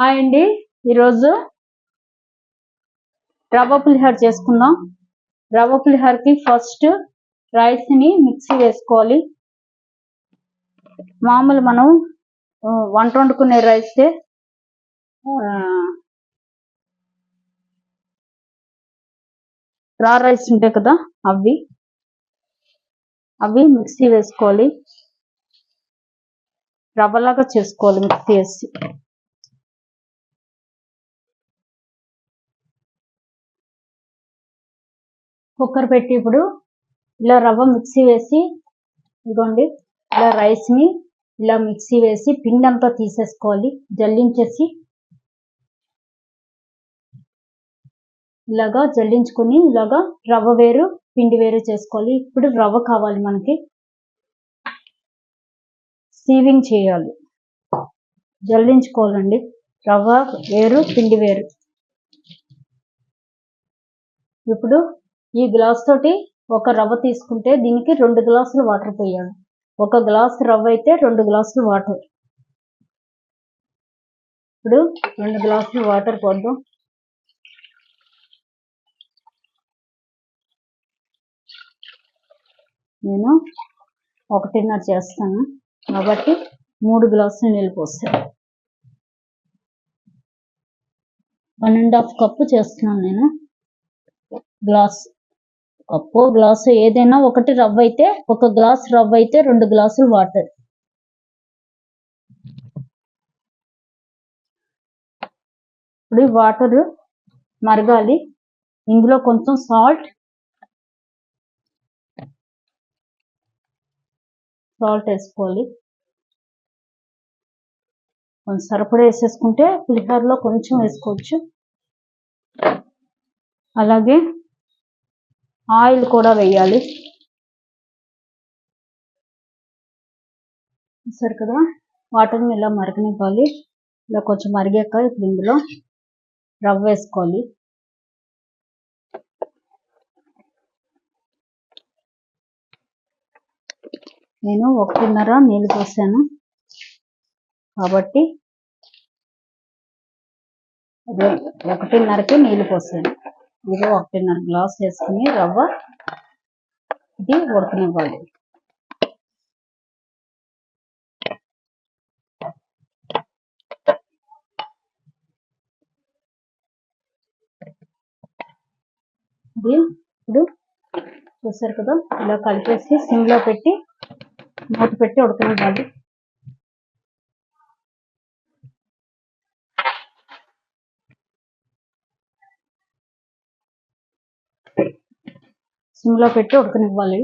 Hi అండి. ఈరోజు రవ్వ పులిహార చేసుకుందాం. రవ్వ పులిహారకి ఫస్ట్ రైస్ని మిక్సీ వేసుకోవాలి మామూలు మనం వంట వండుకునే రైసే రా రైస్ ఉంటాయి కదా అవి. అవి మిక్సీ వేసుకోవాలి రవ్వలాగా చేసుకోవాలి మిక్సీ వేసి కుక్కర్ పెట్టి ఇప్పుడు ఇలా రవ్వ మిక్సీ వేసి ఇదిగోండి ఇలా రైస్ని ఇలా మిక్సీ వేసి పిండి అంతా తీసేసుకోవాలి జల్లించేసి. ఇలాగా జల్లించుకొని ఇలాగా రవ్వ వేరు పిండి వేరు చేసుకోవాలి. ఇప్పుడు రవ్వ కావాలి మనకి. సీవింగ్ చేయాలి. జల్లించుకోవాలండి. రవ్వ వేరు పిండి వేరు. ఇప్పుడు ఈ గ్లాస్ తోటి ఒక రవ్వ తీసుకుంటే దీనికి రెండు గ్లాసులు వాటర్ పోయాలి. ఒక గ్లాస్ రవ్వ అయితే రెండు గ్లాసులు వాటర్. ఇప్పుడు రెండు గ్లాసులు వాటర్ పోద్దాం. నేను ఒకటిన్నర చేస్తాను. కాబట్టి మూడు గ్లాసులు నీళ్ళు పోస్తాను. వన్ అండ్ హాఫ్ కప్పు చేస్తున్నాను నేను. గ్లాస్ కప్పు గ్లాసు ఏదైనా ఒకటి రవ్వ అయితే ఒక గ్లాస్ రవ్వ అయితే రెండు గ్లాసులు వాటర్. ఇప్పుడు వాటర్ మరగాలి. ఇందులో కొంచెం సాల్ట్. సాల్ట్ వేసుకోవాలి. కొంచెం సరిపడా వేసేసుకుంటే పులిహోరలో కొంచెం వేసుకోవచ్చు. అలాగే ఆయిల్ కూడా వేయాలి. సరే కదా? వాటర్ని ఇలా మరగనివ్వాలి. ఇలా కొంచెం మరిగాక ఇప్పుడు ఇందులో రవ్వ వేసుకోవాలి. నేను ఒకటిన్నర నీళ్ళు పోసాను. కాబట్టి ఒకటిన్నరకి నీళ్ళు పోసాను. మీరు ఒకటిన్నర గ్లాస్ వేసుకుని రవ్వ ఇది ఉడకనివ్వాలి. ఇది ఇప్పుడు చూసారు కదా ఇలా కలిపేసి సిమ్లో పెట్టి మూత పెట్టి ఉడకనివ్వాలి. సిమ్లో పెట్టి ఉడకనివ్వాలి.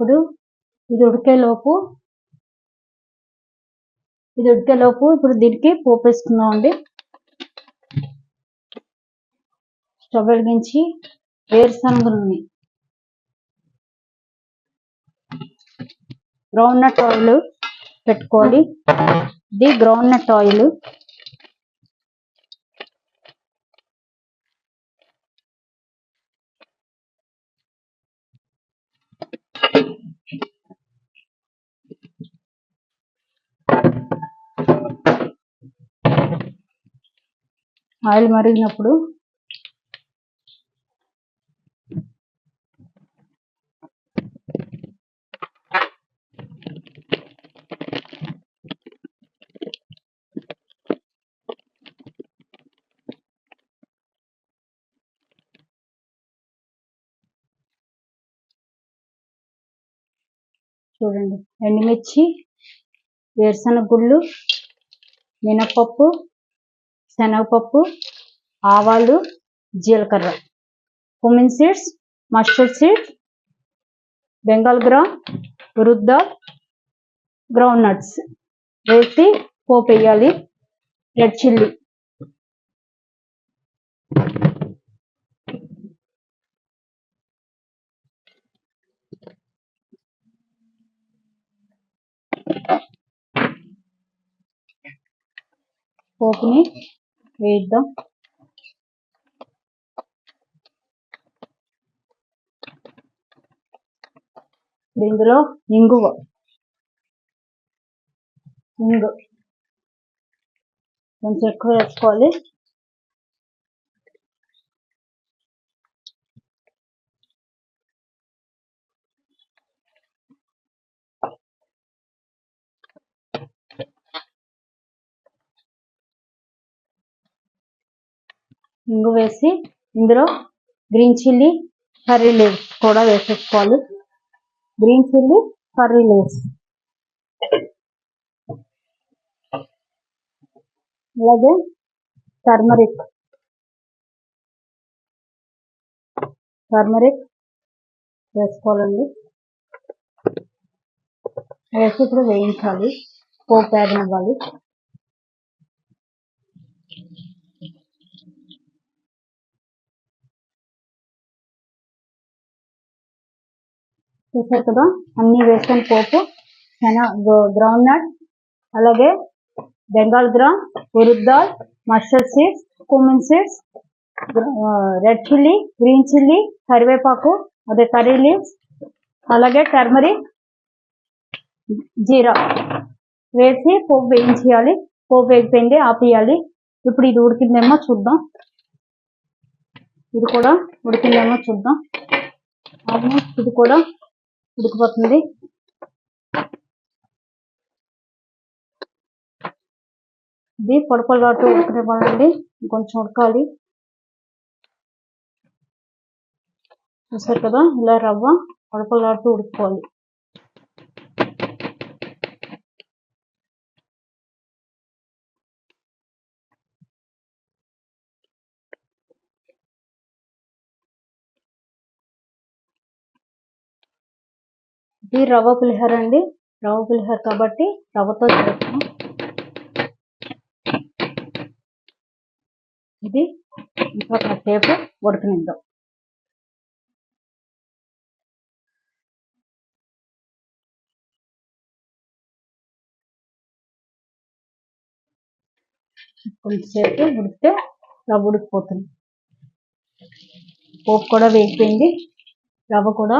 ఇప్పుడు ఇది ఉడికేలోపు ఇది ఉడికేలోపు ఇప్పుడు దీనికి పోపు వేసుకుందాం అండి. స్టవ్ వెలిగించి వేరుశనగలని గ్రౌండ్ నట్ ఆయిల్ పెట్టుకోవాలి. ఇది గ్రౌండ్ నట్ ఆయిల్ ఆయిల్ మరిగినప్పుడు చూడండి. ఎండుమిర్చి వేరుశనగ గుళ్ళు మినపప్పు శనగపప్పు ఆవాలు జీలకర్ర. Cumin seeds mustard seeds Bengal gram వృద్ధ గ్రౌండ్ నట్స్ వేసి పోపు వేయాలి. రెడ్ చిల్లీ పోపుని వేద్దాం. ఇందులో ఇంగువ. ఇంగు. కొంచెం ఎక్కువ వేసుకోవాలి. ఇంగు వేసి ఇందులో గ్రీన్ చిల్లీ కర్రీ లీవ్స్ కూడా వేసేసుకోవాలి. గ్రీన్ చిల్లీ కర్రీ లీవ్స్ అలాగే టర్మరిక్ టర్మరిక్ వేసుకోవాలండి. వేసి ఇప్పుడు వేయించాలి. పోపు ఇవ్వాలి చూసారు కదా? అన్ని వేసుకొని పోపు శన గ్రౌండ్ నట్ అలాగే Bengal gram urad dal mustard seeds cumin seeds red chilli green chilli కరివేపాకు అదే కర్రీ లీవ్స్ అలాగే టర్మరిక్ జీరా వేసి పోపు వేయించేయాలి. పోపు వేగిపోయింది ఆపేయాలి. ఇప్పుడు ఇది ఉడికిందేమో చూద్దాం. ఇది కూడా ఉడికిందేమో చూద్దాం. ఇది కూడా ఉడికిపోతుంది. ఇది పొడపలాడుతూ ఉడకనివ్వాలండి కొంచెం ఉడకాలి. చూసారు కదా ఇలా రవ్వ పొడపలాడుతూ ఉడుకోవాలి ఇది రవ్వ పులిహోర అండి. రవ్వ పులిహోర కాబట్టి రవ్వతో చేస్తాం. ఇది ఇంకా కాసేపు ఉడకనిద్దాం. కొంతసేపు ఉడికితే రవ్వ ఉడికిపోతుంది. పోపు కూడా వేగిపోయింది. రవ్వ కూడా